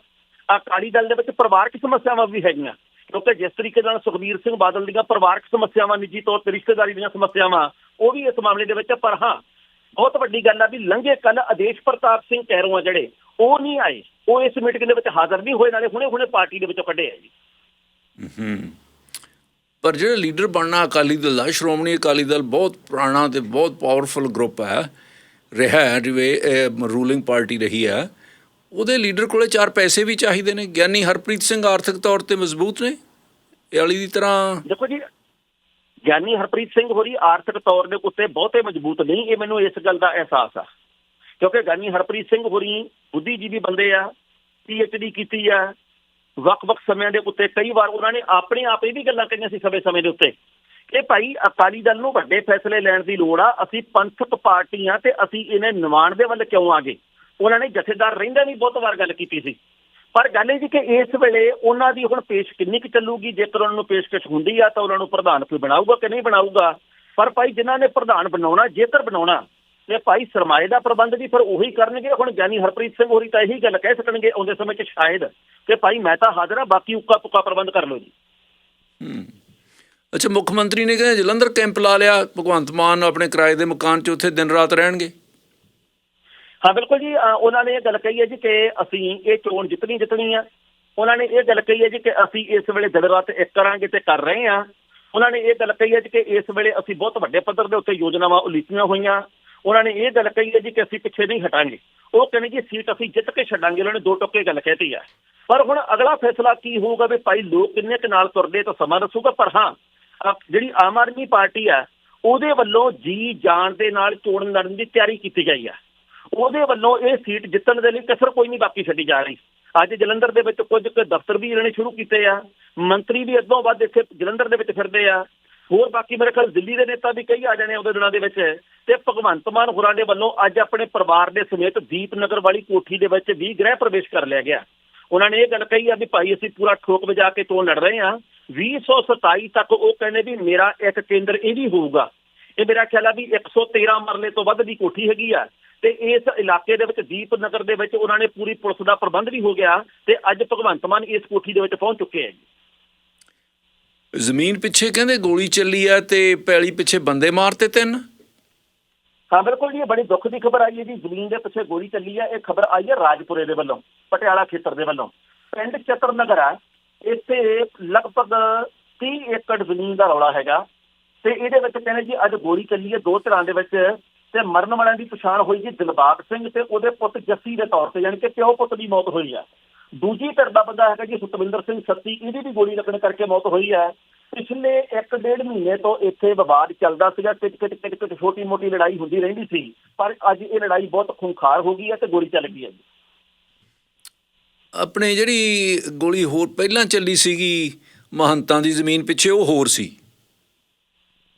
ਅਕਾਲੀ ਦਲ ਦੇ ਵਿੱਚ ਪਰਿਵਾਰਕ ਸਮੱਸਿਆਵਾਂ ਵੀ ਹੈਗੀਆਂ। ਕਿਉਂਕਿ ਜਿਸ ਤਰੀਕੇ ਨਾਲ ਸੁਖਬੀਰ ਸਿੰਘ ਬਾਦਲ ਦੀਆਂ ਪਰਿਵਾਰਕ ਸਮੱਸਿਆਵਾਂ, ਨਿੱਜੀ ਤੌਰ ਤੇ ਰਿਸ਼ਤੇਦਾਰੀ ਦੀਆਂ ਸਮੱਸਿਆਵਾਂ, ਉਹ ਵੀ ਇਸ ਮਾਮਲੇ ਦੇ ਵਿੱਚ, ਪਰ ਹਾਂ, ਬਹੁਤ ਵੱਡੀ ਗੱਲ ਆ ਵੀ ਲੰਘੇ ਕੱਲ ਆਦੇਸ਼ ਪ੍ਰਤਾਪ ਸਿੰਘ ਕਹਿਰੋਂ ਆ ਜਿਹੜੇ, ਉਹ ਨਹੀਂ ਆਏ। ਉਹ ਇਸ ਮੀਟਿੰਗ ਦੇ ਵਿੱਚ ਹਾਜ਼ਰ ਨਹੀਂ ਹੋਏ, ਨਾਲੇ ਹੁਣੇ-ਹੁਣੇ ਪਾਰਟੀ ਦੇ ਵਿੱਚੋਂ ਕੱਢੇ ਆ ਜੀ। ਹੂੰ। ਪਰ ਜਿਹੜਾ ਲੀਡਰ ਬਣਨਾ ਅਕਾਲੀ ਦਲ ਦਾ ਸ਼੍ਰੋਮਣੀ ਅਕਾਲੀ ਦਲ ਬਹੁਤ ਪੁਰਾਣਾ ਤੇ ਬਹੁਤ ਪਾਵਰਫੁਲ ਗਰੁੱਪ ਹੈ ਰਿਹਾ ਜਿਵੇਂ ਰੂਲਿੰਗ ਪਾਰਟੀ ਰਹੀ ਹੈ। ਉਹਦੇ ਲੀਡਰ ਕੋਲੇ ਚਾਰ ਪੈਸੇ ਵੀ ਚਾਹੀਦੇ ਨੇ। ਗਿਆਨੀ ਹਰਪ੍ਰੀਤ ਸਿੰਘ ਆਰਥਿਕ ਤੌਰ ਤੇ ਮਜ਼ਬੂਤ ਨੇ। ਇਹ ਵਾਲੀ ਦੀ ਤਰ੍ਹਾਂ ਦੇਖੋ ਜੀ, ਗਿਆਨੀ ਹਰਪ੍ਰੀਤ ਸਿੰਘ ਹੋਰੀ ਆਰਥਿਕ ਤੌਰ ਦੇ ਉੱਤੇ ਬਹੁਤੇ ਮਜ਼ਬੂਤ ਨਹੀਂ, ਇਹ ਮੈਨੂੰ ਇਸ ਗੱਲ ਦਾ ਅਹਿਸਾਸ ਆ। ਕਿਉਂਕਿ ਗਿਆਨੀ ਹਰਪ੍ਰੀਤ ਸਿੰਘ ਹੋਰੀ ਬੁੱਧੀਜੀਵੀ ਬੰਦੇ ਆ ਡੀ ਕੀਤੀ ਆ, ਵੱਖ-ਵੱਖ ਸਮਿਆਂ ਦੇ ਉੱਤੇ ਕਈ ਵਾਰ ਉਹਨਾਂ ਨੇ ਆਪਣੇ ਆਪ ਇਹ ਵੀ ਗੱਲਾਂ ਕਹੀਆਂ ਸੀ ਸਮੇਂ-ਸਮੇਂ ਦੇ ਉੱਤੇ। ਕਿ ਭਾਈ ਅਕਾਲੀ ਦਲ ਨੂੰ ਵੱਡੇ ਫੈਸਲੇ ਲੈਣ ਦੀ ਲੋੜ ਆ, ਅਸੀਂ ਪੰਥਕ ਪਾਰਟੀਆਂ ਤੇ ਅਸੀਂ ਇਹਨੇ ਨਿਵਾਣ ਦੇ ਵੱਲ ਕਿਉਂ ਆ ਗਏ? ਉਹਨਾਂ ਨੇ ਜਥੇਦਾਰ ਰਹਿੰਦਾ ਵੀ ਬਹੁਤ ਵਾਰ ਗੱਲ ਕੀਤੀ ਸੀ। ਪਰ ਗੱਲ ਇਹ ਜੀ ਕਿ ਇਸ ਵੇਲੇ ਉਹਨਾਂ ਦੀ ਹੁਣ ਪੇਸ਼ ਕਿੰਨੀ ਕੁ ਚੱਲੂਗੀ, ਜੇਕਰ ਉਹਨਾਂ ਨੂੰ ਪੇਸ਼ਕਸ਼ ਹੁੰਦੀ ਆ ਤਾਂ ਉਹਨਾਂ ਨੂੰ ਪ੍ਰਧਾਨ ਕੋਈ ਬਣਾਊਗਾ ਕਿ ਨਹੀਂ ਬਣਾਊਗਾ? ਪਰ ਭਾਈ ਜਿਨ੍ਹਾਂ ਨੇ ਪ੍ਰਧਾਨ ਬਣਾਉਣਾ, ਜੇਕਰ ਬਣਾਉਣਾ, ਤੇ ਭਾਈ ਸਰਮਾਏ ਦਾ ਪ੍ਰਬੰਧ ਵੀ ਫਿਰ ਉਹੀ ਕਰਨਗੇ। ਹੁਣ ਗਿਆਨੀ ਹਰਪ੍ਰੀਤ ਸਿੰਘ ਹੋਰੀ ਤਾਂ ਇਹੀ ਗੱਲ ਕਹਿ ਸਕਣਗੇ ਆਉਂਦੇ ਸਮੇਂ 'ਚ ਸ਼ਾਇਦ ਕਿ ਭਾਈ ਮੈਂ ਤਾਂ ਹਾਜ਼ਰ ਆ, ਬਾਕੀ ਉੱਕਾ ਪੁੱਕਾ ਪ੍ਰਬੰਧ ਕਰ ਲਓ ਜੀ। ਹੂੰ। ਅੱਛਾ, ਮੁੱਖ ਮੰਤਰੀ ਨੇ ਕਿਹਾ, ਜਲੰਧਰ ਕੈਂਪ ਲਾ ਲਿਆ, ਭਗਵੰਤ ਮਾਨ ਆਪਣੇ ਕਿਰਾਏ ਦੇ ਮਕਾਨ 'ਚ ਉੱਥੇ ਦਿਨ ਰਾਤ ਰਹਿਣਗੇ। ਹਾਂ, ਬਿਲਕੁਲ ਜੀ ਉਹਨਾਂ ਨੇ ਇਹ ਗੱਲ ਕਹੀ ਹੈ ਜੀ ਕਿ ਅਸੀਂ ਇਹ ਚੋਣ ਜਿੱਤਣੀ ਜਿੱਤਣੀ ਆ। ਉਹਨਾਂ ਨੇ ਇਹ ਗੱਲ ਕਹੀ ਹੈ ਜੀ ਕਿ ਅਸੀਂ ਇਸ ਵੇਲੇ ਦਿਨ ਇੱਕ ਕਰਾਂਗੇ ਤੇ ਕਰ ਰਹੇ ਆ ਉਹਨਾਂ ਨੇ ਇਹ ਗੱਲ ਕਹੀ ਹੈ ਜੀ ਕਿ ਇਸ ਵੇਲੇ ਅਸੀਂ ਬਹੁਤ ਵੱਡੇ ਪੱਧਰ ਦੇ ਉੱਤੇ ਯੋਜਨਾਵਾਂ ਉਲੀਕੀਆਂ ਹੋਈਆਂ। ਉਹਨਾਂ ਨੇ ਇਹ ਗੱਲ ਕਹੀ ਹੈ ਜੀ ਕਿ ਅਸੀਂ ਪਿੱਛੇ ਨਹੀਂ ਹਟਾਂਗੇ। ਉਹ ਕਹਿੰਦੇ ਜੀ, ਸੀਟ ਅਸੀਂ ਜਿੱਤ ਕੇ ਛੱਡਾਂਗੇ। ਉਹਨਾਂ ਨੇ ਦੋ ਟੋਕੇ ਗੱਲ ਕਹਿਤੀ ਆ। ਪਰ ਹੁਣ ਅਗਲਾ ਫੈਸਲਾ ਕੀ ਹੋਊਗਾ ਵੀ ਭਾਈ ਲੋਕ ਕਿੰਨੇ ਕੁ ਨਾਲ ਤੁਰਦੇ ਤਾਂ ਸਮਾਂ ਦੱਸੂਗਾ। ਪਰ ਹਾਂ ਜਿਹੜੀ ਆਮ ਆਦਮੀ ਪਾਰਟੀ ਆ, ਉਹਦੇ ਵੱਲੋਂ ਜੀ ਜਾਣ ਦੇ ਨਾਲ ਚੋਣ ਲੜਨ ਦੀ ਤਿਆਰੀ ਕੀਤੀ ਗਈ ਆ। ਉਹਦੇ ਵੱਲੋਂ ਇਹ ਸੀਟ ਜਿੱਤਣ ਦੇ ਲਈ ਕਸਰ ਕੋਈ ਨਹੀਂ ਬਾਕੀ ਛੱਡੀ ਜਾ ਰਹੀ। ਅੱਜ ਜਲੰਧਰ ਦੇ ਵਿੱਚ ਕੁਝ ਕੁ ਦਫ਼ਤਰ ਵੀ ਇਹਨਾਂ ਨੇ ਸ਼ੁਰੂ ਕੀਤੇ ਆ। ਮੰਤਰੀ ਵੀ ਅੱਧੋਂ ਵੱਧ ਇੱਥੇ ਜਲੰਧਰ ਦੇ ਵਿੱਚ ਫਿਰਦੇ ਆ। ਹੋਰ ਬਾਕੀ ਮੇਰੇ ਖਿਆਲ ਦਿੱਲੀ ਦੇ ਨੇਤਾ ਵੀ ਕਈ ਆ ਜਾਣੇ ਉਹਦੇ ਦਿਨਾਂ ਦੇ ਵਿੱਚ। ਤੇ ਭਗਵੰਤ ਮਾਨ ਹੋਰਾਂ ਦੇ ਵੱਲੋਂ ਅੱਜ ਆਪਣੇ ਪਰਿਵਾਰ ਦੇ ਸਮੇਤ ਦੀਪਨਗਰ ਵਾਲੀ ਕੋਠੀ ਦੇ ਵਿੱਚ ਵੀ ਗ੍ਰਹਿ ਪ੍ਰਵੇਸ਼ ਕਰ ਲਿਆ ਗਿਆ। ਉਹਨਾਂ ਨੇ ਇਹ ਗੱਲ ਕਹੀ ਆ ਵੀ ਭਾਈ ਅਸੀਂ ਪੂਰਾ ਠੋਕ ਵਜਾ ਕੇ ਚੋਣ ਲੜ ਰਹੇ ਆ 2027 ਤੱਕ ਉਹ ਕਹਿੰਦੇ ਵੀ ਮੇਰਾ ਇੱਕ ਕੇਂਦਰ ਇਹ ਵੀ ਹੋਊਗਾ। ਇਹ ਮੇਰਾ ਖਿਆਲ ਆ ਵੀ 113 ਮਰਲੇ ਤੋਂ ਵੱਧ ਦੀ ਕੋਠੀ ਹੈਗੀ ਆ। ਤੇ ਇਸ ਇਲਾਕੇ ਦੇ ਵਿੱਚ ਦੀਪ ਨਗਰ ਦੇ ਵਿੱਚ ਉਹਨਾਂ ਨੇ ਪੂਰੀ ਪੁਲਿਸ ਦਾ ਪ੍ਰਬੰਧ ਵੀ ਹੋ ਗਿਆ ਤੇ ਅੱਜ ਭਗਵੰਤ ਮਾਨ ਇਸ ਕੋਠੀ ਦੇ ਵਿੱਚ ਪਹੁੰਚ ਚੁੱਕੇ ਆ ਜੀ। ਜ਼ਮੀਨ ਪਿੱਛੇ ਕਹਿੰਦੇ ਗੋਲੀ ਚੱਲੀ ਆ ਤੇ ਪੈਲੀ ਪਿੱਛੇ ਬੰਦੇ ਮਾਰਤੇ ਤਿੰਨ? ਹਾਂ ਬਿਲਕੁਲ ਜੀ ਬੜੀ ਦੁੱਖ ਦੀ ਖਬਰ ਆਈ ਹੈ ਜੀ। ਜ਼ਮੀਨ ਦੇ ਪਿੱਛੇ ਗੋਲੀ ਚੱਲੀ ਹੈ ਇਹ ਖਬਰ ਆਈ ਹੈ ਰਾਜਪੁਰੇ ਦੇ ਵੱਲੋਂ ਪਟਿਆਲਾ ਖੇਤਰ ਦੇ ਵੱਲੋਂ। ਪਿੰਡ ਚਤਰ ਨਗਰ ਆ ਇੱਥੇ ਲਗਭਗ 30 ਏਕੜ ਜ਼ਮੀਨ ਦਾ ਰੌਲਾ ਹੈਗਾ ਤੇ ਇਹਦੇ ਵਿੱਚ ਕਹਿੰਦੇ ਜੀ ਅੱਜ ਗੋਲੀ ਚੱਲੀ ਹੈ ਦੋ ਤਰ੍ਹਾਂ ਦੇ ਵਿੱਚ ਤੇ ਮਰਨ ਵਾਲਿਆਂ ਦੀ ਪਛਾਣ ਹੋਈ ਜੀ ਦਿਲਬਾਗ ਸਿੰਘ ਤੇ ਉਹਦੇ ਪੁੱਤ ਜੱਸੀ ਦੇ ਤੌਰ ਤੇ ਯਾਨੀ ਕਿ ਪਿਓ ਪੁੱਤ ਦੀ ਮੌਤ ਹੋਈ ਆ ਦੂਜੀ ਧਿਰ ਦਾ ਬੰਦਾ ਹੈਗਾ ਜੀ ਸੁਤਵਿੰਦਰ ਸਿੰਘ ਸੱਤੀ ਇਹਦੀ ਵੀ ਗੋਲੀ ਲੱਗਣ ਕਰਕੇ ਮੌਤ ਹੋਈ ਹੈ। ਪਿਛਲੇ 1.5 ਮਹੀਨੇ ਤੋਂ ਇੱਥੇ ਵਿਵਾਦ ਚੱਲਦਾ ਸੀਗਾ ਕਿਟ ਕਿਟ ਕਿਟ ਕਿਟ ਛੋਟੀ ਮੋਟੀ ਲੜਾਈ ਹੁੰਦੀ ਰਹਿੰਦੀ ਸੀ ਪਰ ਅੱਜ ਇਹ ਲੜਾਈ ਬਹੁਤ ਖੂੰਖਾਰ ਹੋ ਗਈ ਹੈ ਤੇ ਗੋਲੀ ਚੱਲ ਗਈ ਹੈ ਜੀ। ਆਪਣੇ ਜਿਹੜੀ ਗੋਲੀ ਹੋਰ ਪਹਿਲਾਂ ਚੱਲੀ ਸੀਗੀ ਮਹੰਤਾਂ ਦੀ ਜ਼ਮੀਨ ਪਿੱਛੇ ਉਹ ਹੋਰ ਸੀ।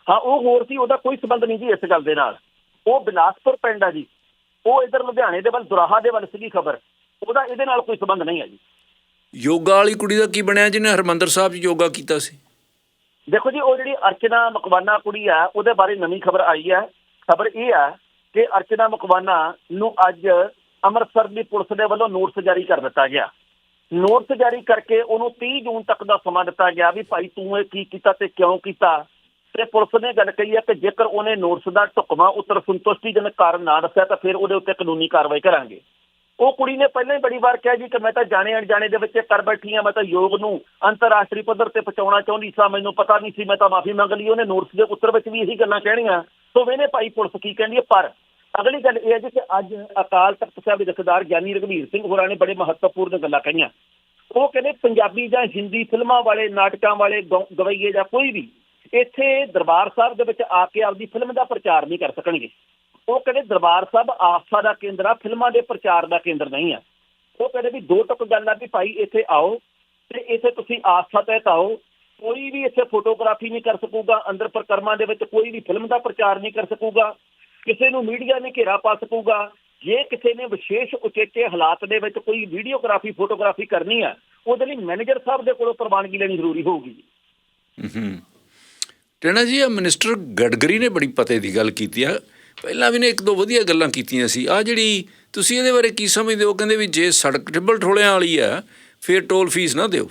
ਹਾਂ ਉਹ ਹੋਰ ਸੀ ਉਹਦਾ ਕੋਈ ਸੰਬੰਧ ਨਹੀਂ ਜੀ ਇਸ ਗੱਲ ਦੇ ਨਾਲ। ਉਹ ਬਿਲਾਸਪੁਰ ਪਿੰਡ ਆ ਜੀ। ਉਹ ਇਧਰ ਲੁਧਿਆਣੇ ਦੇ ਵੱਲ ਦੁਰਾਹਾ ਦੇ ਵੱਲ ਸੀਗੀ ਖਬਰ। ਉਹਦਾ ਇਹਦੇ ਨਾਲ ਕੋਈ ਸੰਬੰਧ ਨਹੀਂ ਹੈ ਜੀ। ਯੋਗਾ ਵਾਲੀ ਕੁੜੀ ਦਾ ਕੀ ਬਣਿਆ ਜਿਹਨੇ ਹਰਮੰਦਰ ਸਾਹਿਬ 'ਚ ਯੋਗਾ ਕੀਤਾ ਸੀ? ਦੇਖੋ ਜੀ ਉਹ ਜਿਹੜੀ ਅਰਚਨਾ ਮਕਵਾਨਾ ਕੁੜੀ ਆ ਉਹਦੇ ਬਾਰੇ ਨਵੀਂ ਖਬਰ ਆਈ ਹੈ। ਖਬਰ ਇਹ ਆ ਕਿ ਅਰਚਨਾ ਮਕਵਾਨਾ ਨੂੰ ਅੱਜ ਅੰਮ੍ਰਿਤਸਰ ਦੀ ਪੁਲਿਸ ਦੇ ਵੱਲੋਂ ਨੋਟਿਸ ਜਾਰੀ ਕਰ ਦਿੱਤਾ ਗਿਆ। ਨੋਟਿਸ ਜਾਰੀ ਕਰਕੇ ਉਹਨੂੰ 30 ਜੂਨ ਤੱਕ ਦਾ ਸਮਾਂ ਦਿੱਤਾ ਗਿਆ ਵੀ ਭਾਈ ਤੂੰ ਇਹ ਕੀ ਕੀਤਾ ਤੇ ਕਿਉਂ ਕੀਤਾ? ਤੇ ਪੁਲਿਸ ਨੇ ਗੱਲ ਕਹੀ ਹੈ ਕਿ ਜੇਕਰ ਉਹਨੇ ਨੋਟਿਸ ਦਾ ਢੁਕਵਾਂ ਉੱਤਰ ਸੰਤੁਸ਼ਟੀਜਨਕ ਕਾਰਨ ਨਾ ਦੱਸਿਆ ਤਾਂ ਫਿਰ ਉਹਦੇ ਉੱਤੇ ਕਾਨੂੰਨੀ ਕਾਰਵਾਈ ਕਰਾਂਗੇ। ਉਹ ਕੁੜੀ ਨੇ ਪਹਿਲਾਂ ਹੀ ਬੜੀ ਵਾਰ ਕਿਹਾ ਜੀ ਕਿ ਮੈਂ ਤਾਂ ਜਾਣੇ ਅਣਜਾਣੇ ਦੇ ਵਿੱਚ ਕਰ ਬੈਠੀ ਆ ਮੈਂ ਤਾਂ ਯੋਗ ਨੂੰ ਅੰਤਰਰਾਸ਼ਟਰੀ ਪੱਧਰ ਤੇ ਪਹੁੰਚਾਉਣਾ ਚਾਹੁੰਦੀ ਸਾਂ, ਮੈਨੂੰ ਪਤਾ ਨਹੀਂ ਸੀ, ਮੈਂ ਤਾਂ ਮਾਫੀ ਮੰਗ ਲਈ, ਉਹਨੇ ਨੋਟਿਸ ਦੇ ਉੱਤਰ ਵਿੱਚ ਵੀ ਇਹੀ ਗੱਲਾਂ ਕਹਿਣੀਆਂ। ਸੋ ਵੇਨੇ ਭਾਈ ਪੁਲਿਸ ਕੀ ਕਹਿੰਦੀ ਹੈ? ਪਰ ਅਗਲੀ ਗੱਲ ਇਹ ਹੈ ਜੀ ਕਿ ਅੱਜ ਅਕਾਲ ਤਖਤ ਸਾਹਿਬ ਦੇ ਜਥੇਦਾਰ ਗਿਆਨੀ ਰਘਵੀਰ ਸਿੰਘ ਹੋਰਾਂ ਨੇ ਬੜੇ ਮਹੱਤਵਪੂਰਨ ਗੱਲਾਂ ਕਹੀਆਂ। ਉਹ ਕਹਿੰਦੇ, ਪੰਜਾਬੀ ਜਾਂ ਹਿੰਦੀ ਫਿਲਮਾਂ ਵਾਲੇ, ਨਾਟਕਾਂ ਵਾਲੇ ਗਵਈਏ ਜਾਂ ਕੋਈ ਵੀ ਇੱਥੇ ਦਰਬਾਰ ਸਾਹਿਬ ਦੇ ਵਿੱਚ ਆ ਕੇ ਆਪਦੀ ਫਿਲਮ ਦਾ ਪ੍ਰਚਾਰ ਨਹੀਂ ਕਰ ਸਕਣਗੇ। ਉਹ ਕਹਿੰਦੇ ਦਰਬਾਰ ਸਾਹਿਬ ਆਸਥਾ ਦਾ ਕੇਂਦਰ ਆ, ਫਿਲਮਾਂ ਦੇ ਪ੍ਰਚਾਰ ਦਾ ਕੇਂਦਰ ਨਹੀਂ ਆ। ਉਹ ਕਹਿੰਦੇ ਵੀ ਦੋ ਟੁਕ ਗੱਲ ਆ ਵੀ ਭਾਈ ਇੱਥੇ ਆਓ ਤੇ ਇੱਥੇ ਤੁਸੀਂ ਆਸਥਾ ਤਹਿਤ ਆਓ। ਕੋਈ ਵੀ ਇੱਥੇ ਫੋਟੋਗ੍ਰਾਫੀ ਨਹੀਂ ਕਰ ਸਕੂਗਾ, ਅੰਦਰ ਪ੍ਰਕਰਮਾਂ ਦੇ ਵਿੱਚ ਕੋਈ ਵੀ ਫਿਲਮ ਦਾ ਪ੍ਰਚਾਰ ਨਹੀਂ ਕਰ ਸਕੂਗਾ, ਕਿਸੇ ਨੂੰ ਮੀਡੀਆ ਨੇ ਘੇਰਾ ਪਾ ਸਕੂਗਾ। ਜੇ ਕਿਸੇ ਨੇ ਵਿਸ਼ੇਸ਼ ਉਚੇਚੇ ਹਾਲਾਤ ਦੇ ਵਿੱਚ ਕੋਈ ਵੀਡੀਓਗ੍ਰਾਫੀ, ਫੋਟੋਗ੍ਰਾਫੀ ਕਰਨੀ ਆ, ਉਹਦੇ ਲਈ ਮੈਨੇਜਰ ਸਾਹਿਬ ਦੇ ਕੋਲੋਂ ਪ੍ਰਵਾਨਗੀ ਲੈਣੀ ਜ਼ਰੂਰੀ ਹੋਊਗੀ। ਹੂੰ ਟੈਣਾ ਜੀ ਆ ਮਿਨਿਸਟਰ ਗਡਕਰੀ ਨੇ ਬੜੀ ਪਤੇ ਦੀ ਗੱਲ ਕੀਤੀ ਆ। ਪਹਿਲਾਂ ਵੀ ਨੇ ਇੱਕ ਦੋ ਵਧੀਆ ਗੱਲਾਂ ਕੀਤੀਆਂ ਸੀ। ਆ ਜਿਹੜੀ ਤੁਸੀਂ ਇਹਦੇ ਬਾਰੇ ਕੀ ਸਮਝਦੇ ਹੋ? ਕਹਿੰਦੇ ਵੀ ਜੇ ਸੜਕ ਟਿੱਬਲ ਠੋਲਿਆਂ ਵਾਲੀ ਆ, ਫਿਰ ਟੋਲ ਫੀਸ ਨਾ ਦਿਓ।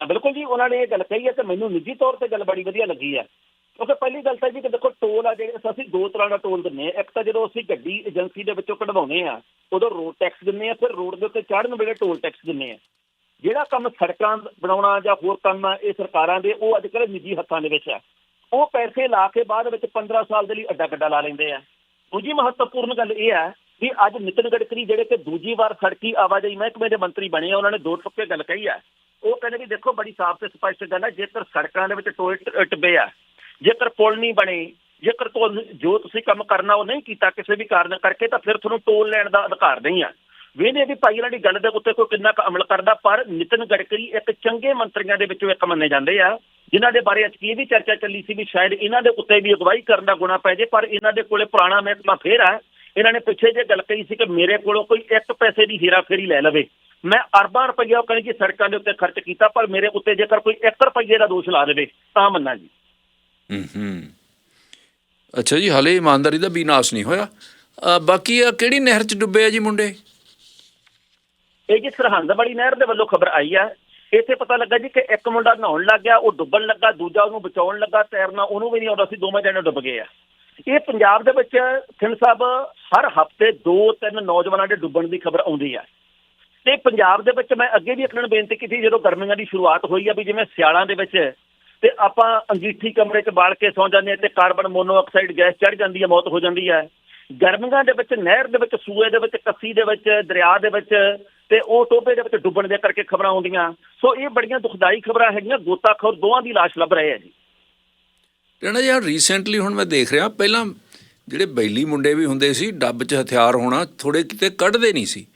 ਬਿਲਕੁਲ ਜੀ, ਉਹਨਾਂ ਨੇ ਇਹ ਗੱਲ ਕਹੀ ਹੈ ਤੇ ਮੈਨੂੰ ਨਿੱਜੀ ਤੌਰ ਤੇ ਗੱਲ ਬੜੀ ਵਧੀਆ ਲੱਗੀ ਹੈ ਕਿਉਂਕਿ ਪਹਿਲੀ ਗੱਲ ਤਾਂ ਜੀ ਕਿ ਦੇਖੋ ਟੋਲ ਆ ਜਿਹੜੇ, ਅਸੀਂ ਦੋ ਤਰ੍ਹਾਂ ਦਾ ਟੋਲ ਦਿੰਨੇ ਆ। ਇੱਕ ਤਾਂ ਜਦੋਂ ਅਸੀਂ ਗੱਡੀ ਏਜੰਸੀ ਦੇ ਵਿੱਚੋਂ ਕਢਵਾਉਂਦੇ ਆ, ਉਦੋਂ ਰੋਡ ਟੈਕਸ ਦਿੰਨੇ ਆ, ਫਿਰ ਰੋਡ ਦੇ ਉੱਤੇ ਚੜ੍ਹਨ ਵੇਲੇ ਟੋਲ ਟੈਕਸ ਦਿੰਨੇ ਆ। ਜਿਹੜਾ ਕੰਮ ਸੜਕਾਂ ਬਣਾਉਣਾ ਜਾਂ ਹੋਰ ਕੰਮ ਆ, ਇਹ ਸਰਕਾਰਾਂ ਦੇ, ਉਹ ਅੱਜ ਕੱਲ੍ਹ ਨਿੱਜੀ ਹੱਥਾਂ ਦੇ ਵਿੱਚ ਹੈ ਉਹ ਪੈਸੇ ਲਾ ਕੇ ਬਾਅਦ ਵਿੱਚ 15 ਸਾਲ ਦੇ ਲਈ ਅੱਡਾ ਗੱਡਾ ਲਾ ਲੈਂਦੇ ਆ। ਦੂਜੀ ਮਹੱਤਵਪੂਰਨ ਗੱਲ ਇਹ ਹੈ ਵੀ ਅੱਜ ਨਿਤਿਨ ਗਡਕਰੀ ਜਿਹੜੇ ਕਿ ਦੂਜੀ ਵਾਰ ਸੜਕੀ ਆਵਾਜਾਈ ਮਹਿਕਮੇ ਦੇ ਮੰਤਰੀ ਬਣੇ ਆ, ਉਹਨਾਂ ਨੇ ਦੋ ਟੁੱਕੇ ਗੱਲ ਕਹੀ ਆ। ਉਹ ਕਹਿੰਦੇ ਵੀ ਦੇਖੋ ਬੜੀ ਸਾਫ਼ ਤੇ ਸਪਸ਼ਟ ਗੱਲ ਹੈ ਜੇਕਰ ਸੜਕਾਂ ਦੇ ਵਿੱਚ ਟੋਏ ਟ- ਟਿੱਬੇ ਆ, ਜੇਕਰ ਪੁਲ ਨਹੀਂ ਬਣੇ, ਜੇਕਰ ਤੁਹਾਨੂੰ ਜੋ ਤੁਸੀਂ ਕੰਮ ਕਰਨਾ ਉਹ ਨਹੀਂ ਕੀਤਾ ਕਿਸੇ ਵੀ ਕਾਰਨ ਕਰਕੇ, ਤਾਂ ਫਿਰ ਤੁਹਾਨੂੰ ਟੋਲ ਲੈਣ ਦਾ ਅਧਿਕਾਰ ਨਹੀਂ ਆ। ਵੇਨੇ ਵੀ ਭਾਈ ਇਹਨਾਂ ਦੀ ਗੱਲ ਦੇ ਉੱਤੇ ਕੋਈ ਕਿੰਨਾ ਕੁ ਅਮਲ ਕਰਦਾ, ਪਰ ਨਿਤਨ ਗਡਕਰੀ ਇੱਕ ਚੰਗੇ ਮੰਤਰੀਆਂ ਦੇ ਵਿੱਚੋਂ ਇੱਕ ਮੰਨੇ ਜਾਂਦੇ ਆ, ਜਿਨ੍ਹਾਂ ਦੇ ਬਾਰੇ ਅੱਜ ਕੀ ਵੀ ਚਰਚਾ ਚੱਲੀ ਸੀ ਵੀ ਸ਼ਾਇਦ ਇਹਨਾਂ ਦੇ ਉੱਤੇ ਵੀ ਅਗਵਾਈ ਕਰਨ ਦਾ ਗੁਣਾ ਪੈ ਜੇ, ਪਰ ਇਹਨਾਂ ਦੇ ਕੋਲੇ ਪੁਰਾਣਾ ਮਹਿਕਮਾ ਫੇਰ ਆ। ਇਹਨਾਂ ਨੇ ਪਿੱਛੇ ਜੇ ਗੱਲ ਕਹੀ ਸੀ ਕਿ ਮੇਰੇ ਕੋਲੋਂ ਕੋਈ ਇੱਕ ਪੈਸੇ ਦੀ ਹੀਰਾ ਲੈ ਲਵੇ। ਮੈਂ ਅਰਬਾਂ ਰੁਪਈਆ ਉਹ ਕਹਿੰਦੇ ਜੀ ਸੜਕਾਂ ਦੇ ਉੱਤੇ ਖਰਚ ਕੀਤਾ, ਪਰ ਮੇਰੇ ਉੱਤੇ ਜੇਕਰ ਕੋਈ 1 ਰੁਪਈਏ ਦਾ ਦੋਸ਼ ਲਾ ਦੇਵੇ, ਤਾਂ ਮੰਨਾਂ ਜੀ। ਹੂੰ ਹੂੰ ਅੱਛਾ ਜੀ, ਹਾਲੇ ਇਮਾਨਦਾਰੀ ਦਾ ਵੀ ਨਾਸ ਨਹੀਂ ਹੋਇਆ। ਬਾਕੀ ਆ ਕਿਹੜੀ ਨਹਿਰ 'ਚ ਡੁੱਬੇ ਆ ਜੀ ਮੁੰਡੇ? ਇਹ ਜੀ ਸਰਹੰਦ ਵਾਲੀ ਨਹਿਰ ਦੇ ਵੱਲੋਂ ਖਬਰ ਆਈ ਹੈ ਇੱਥੇ ਪਤਾ ਲੱਗਾ ਜੀ ਕਿ ਇੱਕ ਮੁੰਡਾ ਨਹਾਉਣ ਲੱਗ ਗਿਆ, ਉਹ ਡੁੱਬਣ ਲੱਗਾ, ਦੂਜਾ ਉਹਨੂੰ ਬਚਾਉਣ ਲੱਗਾ, ਤੈਰਨਾ ਉਹਨੂੰ ਵੀ ਨਹੀਂ ਆਉਂਦਾ ਸੀ, ਦੋਵੇਂ ਜਣੇ ਡੁੱਬ ਗਏ ਆ। ਇਹ ਪੰਜਾਬ ਦੇ ਵਿੱਚ ਸਿੰਘ ਸਾਹਿਬ ਹਰ ਹਫ਼ਤੇ ਦੋ ਤਿੰਨ ਨੌਜਵਾਨਾਂ ਦੇ ਡੁੱਬਣ ਦੀ ਖਬਰ ਆਉਂਦੀ ਹੈ ਤੇ ਪੰਜਾਬ ਦੇ ਵਿੱਚ ਮੈਂ ਅੱਗੇ ਵੀ ਇੱਕ ਨੂੰ ਬੇਨਤੀ ਕੀਤੀ, ਜਦੋਂ ਗਰਮੀਆਂ ਦੀ ਸ਼ੁਰੂਆਤ ਹੋਈ ਆ ਵੀ ਜਿਵੇਂ ਸਿਆਲਾਂ ਦੇ ਵਿੱਚ ਤੇ ਆਪਾਂ ਅੰਗੀਠੀ ਕਮਰੇ 'ਚ ਬਾਲ ਕੇ ਸੌਂ ਜਾਂਦੇ ਹਾਂ ਤੇ ਕਾਰਬਨ ਮੋਨੋਆਕਸਾਈਡ ਗੈਸ ਚੜ ਜਾਂਦੀ ਹੈ ਮੌਤ ਹੋ ਜਾਂਦੀ ਹੈ ਗਰਮੀਆਂ ਦੇ ਵਿੱਚ, ਨਹਿਰ ਦੇ ਵਿੱਚ, ਸੂਏ ਦੇ ਵਿੱਚ, ਕੱਸੀ ਦੇ ਵਿੱਚ, ਦਰਿਆ ਦੇ ਵਿੱਚ ਤੇ ਉਹ ਟੋਭੇ ਦੇ ਵਿੱਚ ਡੁੱਬਣ ਦੇ ਕਰਕੇ ਖਬਰਾਂ ਆਉਂਦੀਆਂ। ਸੋ ਇਹ ਬੜੀਆਂ ਦੁਖਦਾਈ ਖਬਰਾਂ ਹੈਗੀਆਂ ਗੋਤਾਖੋਰ ਦੋਵਾਂ ਦੀ ਲਾਸ਼ ਲੱਭ ਰਹੇ ਆ ਜੀ। ਟੈਣਾ ਜੀ ਰੀਸੈਂਟਲੀ ਹੁਣ ਮੈਂ ਦੇਖ ਰਿਹਾ ਪਹਿਲਾਂ ਜਿਹੜੇ ਬੈਲੀ ਮੁੰਡੇ ਵੀ ਹੁੰਦੇ ਸੀ ਡੱਬ 'ਚ ਹਥਿਆਰ ਹੋਣਾ ਥੋੜੇ ਕਿਤੇ ਕੱਢਦੇ ਨਹੀਂ ਸੀ।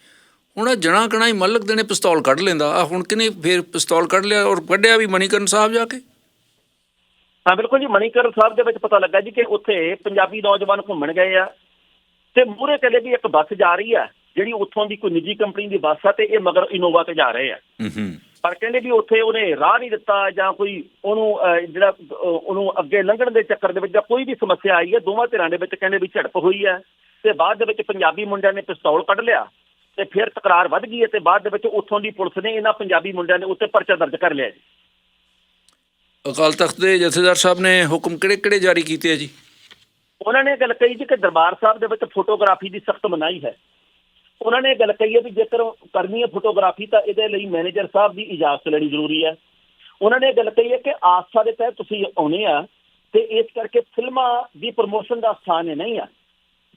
ਹੁਣ ਜਣਾ ਕਣਾ ਹੀ ਮਲਕ ਦੇ ਨੇ ਪਿਸਤੌਲ ਕੱਢ ਲੈਂਦਾ ਆ ਹੁਣ ਕਿਨੇ ਫੇਰ ਪਿਸਤੌਲ ਕੱਢ ਲਿਆ ਔਰ ਕੱਢਿਆ ਵੀ ਮਨੀਕਰਨ ਸਾਹਿਬ ਜਾ ਕੇ? ਹਾਂ ਬਿਲਕੁਲ ਜੀ ਮਣੀਕਰਨ ਸਾਹਿਬ ਦੇ ਵਿੱਚ ਪਤਾ ਲੱਗਾ ਜੀ ਕਿ ਉੱਥੇ ਪੰਜਾਬੀ ਨੌਜਵਾਨ ਘੁੰਮਣ ਗਏ ਆ। ਤੇ ਮੂਹਰੇ ਕਹਿੰਦੇ ਵੀ ਇੱਕ ਬੱਸ ਜਾ ਰਹੀ ਆ। ਜਿਹੜੀ ਉੱਥੋਂ ਦੀ ਕੋਈ ਨਿੱਜੀ ਕੰਪਨੀ ਦੀ ਬੱਸ ਆ ਤੇ ਇਹ ਮਗਰ ਇਨੋਵਾ ਤੇ ਜਾ ਰਹੇ ਆ। ਪਰ ਕਹਿੰਦੇ ਵੀ ਉੱਥੇ ਉਹਨੇ ਰਾਹ ਨਹੀਂ ਦਿੱਤਾ ਜਾਂ ਕੋਈ ਉਹਨੂੰ ਜਿਹੜਾ ਉਹਨੂੰ ਅੱਗੇ ਲੰਘਣ ਦੇ ਚੱਕਰ ਦੇ ਵਿੱਚ ਜਾਂ ਕੋਈ ਵੀ ਸਮੱਸਿਆ ਆਈ ਹੈ ਦੋਵਾਂ ਧਿਰਾਂ ਦੇ ਵਿੱਚ ਕਹਿੰਦੇ ਵੀ ਝੜਪ ਹੋਈ ਹੈ ਤੇ ਬਾਅਦ ਦੇ ਵਿੱਚ ਪੰਜਾਬੀ ਮੁੰਡਿਆਂ ਨੇ ਪਿਸਤੌਲ ਕੱਢ ਲਿਆ ਤੇ ਫਿਰ ਤਕਰਾਰ ਵੱਧ ਗਈ ਤੇ ਬਾਅਦ ਦੇ ਵਿੱਚ ਉੱਥੋਂ ਦੀ ਪੁਲਿਸ ਨੇ ਇਹਨਾਂ ਪੰਜਾਬੀ ਮੁੰਡਿਆਂ ਦੇ ਉੱਤੇ ਪਰਚਾ ਦਰਜ ਕਰ ਲਿਆ ਜੀ। ਅਕਾਲ ਤਖਤ ਦੇ ਜਥੇਦਾਰ ਸਾਹਿਬ ਨੇ ਹੁਕਮ ਕਿਹੜੇ ਕਿਹੜੇ ਜਾਰੀ ਕੀਤੇ ਆ ਜੀ? ਉਹਨਾਂ ਨੇ ਇਹ ਗੱਲ ਕਹੀ ਜੀ ਕਿ ਦਰਬਾਰ ਸਾਹਿਬ ਦੇ ਵਿੱਚ ਫੋਟੋਗ੍ਰਾਫੀ ਦੀ ਸਖਤ ਮਨਾਹੀ ਹੈ। ਉਹਨਾਂ ਨੇ ਗੱਲ ਕਹੀ ਹੈ ਵੀ ਜੇਕਰ ਕਰਨੀ ਹੈ ਫੋਟੋਗ੍ਰਾਫੀ ਤਾਂ ਇਹਦੇ ਲਈ ਮੈਨੇਜਰ ਸਾਹਿਬ ਦੀ ਇਜਾਜ਼ਤ ਲੈਣੀ ਜ਼ਰੂਰੀ ਹੈ। ਉਹਨਾਂ ਨੇ ਇਹ ਗੱਲ ਕਹੀ ਹੈ ਕਿ ਆਸਥਾ ਦੇ ਤਹਿਤ ਤੁਸੀਂ ਆਉਣੇ ਆ ਤੇ ਇਸ ਕਰਕੇ ਫਿਲਮਾਂ ਦੀ ਪ੍ਰਮੋਸ਼ਨ ਦਾ ਸਥਾਨ ਇਹ ਨਹੀਂ ਆ।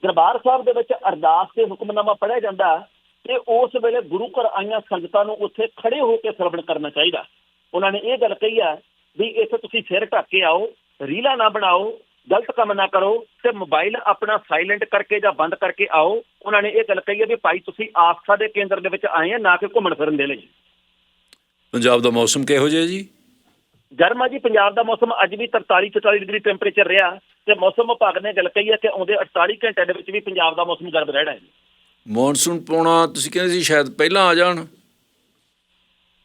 ਦਰਬਾਰ ਸਾਹਿਬ ਦੇ ਵਿੱਚ ਅਰਦਾਸ ਤੇ ਹੁਕਮਨਾਮਾ ਪੜਿਆ ਜਾਂਦਾ ਤੇ ਉਸ ਵੇਲੇ ਗੁਰੂ ਘਰ ਆਈਆਂ ਸੰਗਤਾਂ ਨੂੰ ਉੱਥੇ ਖੜੇ ਹੋ ਕੇ ਸਰਵਣ ਕਰਨਾ ਚਾਹੀਦਾ। ਉਹਨਾਂ ਨੇ ਇਹ ਗੱਲ ਕਹੀ ਆ ਵੀ ਇੱਥੇ ਤੁਸੀਂ ਸਿਰ ਢੱਕ ਕੇ ਆਓ, ਰੀਲਾ ਨਾ ਬਣਾਓ ਗਲਤ ਕੰਮ ਨਾ ਕਰੋ ਤੇ ਮੋਬਾਈਲ ਆਪਣਾ ਸਾਇਲੈਂਟ ਕਰਕੇ ਜਾਂ ਬੰਦ ਕਰਕੇ ਆਓ। ਉਹਨਾਂ ਨੇ ਇਹ ਗੱਲ ਕਹੀ ਹੈ ਵੀ ਭਾਈ ਤੁਸੀਂ ਆਸਥਾ ਦੇ ਕੇਂਦਰ ਦੇ ਵਿੱਚ ਆਏ ਆ ਨਾ ਕਿ ਘੁੰਮਣ ਫਿਰਨ ਦੇ ਲਈ। ਪੰਜਾਬ ਦਾ ਮੌਸਮ ਕਿਹੋ ਜਿਹਾ ਜੀ? ਗਰਮਾ ਜੀ ਪੰਜਾਬ ਦਾ ਮੌਸਮ ਅੱਜ ਵੀ 43 44 ਡਿਗਰੀ ਟੈਂਪਰੇਚਰ ਰਿਹਾ ਤੇ ਮੌਸਮ ਵਿਭਾਗ ਨੇ ਗੱਲ ਕਹੀ ਹੈ ਕਿ ਆਉਂਦੇ 48 ਘੰਟਿਆਂ ਦੇ ਵਿੱਚ ਵੀ ਪੰਜਾਬ ਦਾ ਮੌਸਮ ਗਰਮ ਰਹਿਣਾ ਹੈ ਮੌਨਸੂਨ ਪਾਉਣਾ ਤੁਸੀਂ ਕਹਿੰਦੇ ਸੀ ਸ਼ਾਇਦ ਪਹਿਲਾਂ ਆ ਜਾਣ?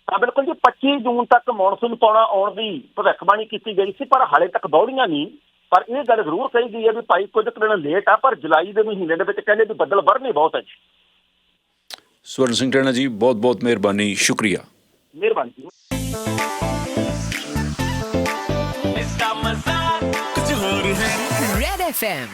ਹਾਂ ਬਿਲਕੁਲ ਜੀ 25 ਜੂਨ ਤੱਕ ਮੌਨਸੂਨ ਪਾਉਣਾ ਆਉਣ ਦੀ ਭਵਿੱਖਬਾਣੀ ਕੀਤੀ ਗਈ ਸੀ ਪਰ ਹਾਲੇ ਤੱਕ ਦੌੜੀਆਂ ਨਹੀਂ। ਪਰ ਇਹ ਗੱਲ ਜ਼ਰੂਰ ਕਹੀ ਗਈ ਹੈ ਵੀ ਭਾਈ ਕੁਝ ਕਰਨਾ ਲੇਟ ਆ ਪਰ ਜੁਲਾਈ ਦੇ ਮਹੀਨੇ ਦੇ ਵਿੱਚ ਕਹਿੰਦੇ ਵੀ ਬੱਦਲ ਵਰਨੇ ਬਹੁਤ ਹੈ ਜੀ। ਸਵਰਨ ਸਿੰਘ ਟੈਣਾ ਜੀ ਬਹੁਤ ਬਹੁਤ ਮਿਹਰਬਾਨੀ ਸ਼ੁਕਰੀਆ। ਮਿਹਰਬਾਨੀ ਇਸ ਦਾ ਮਜ਼ਾ ਕੁਝ ਹੋਰ ਹੈ। Red FM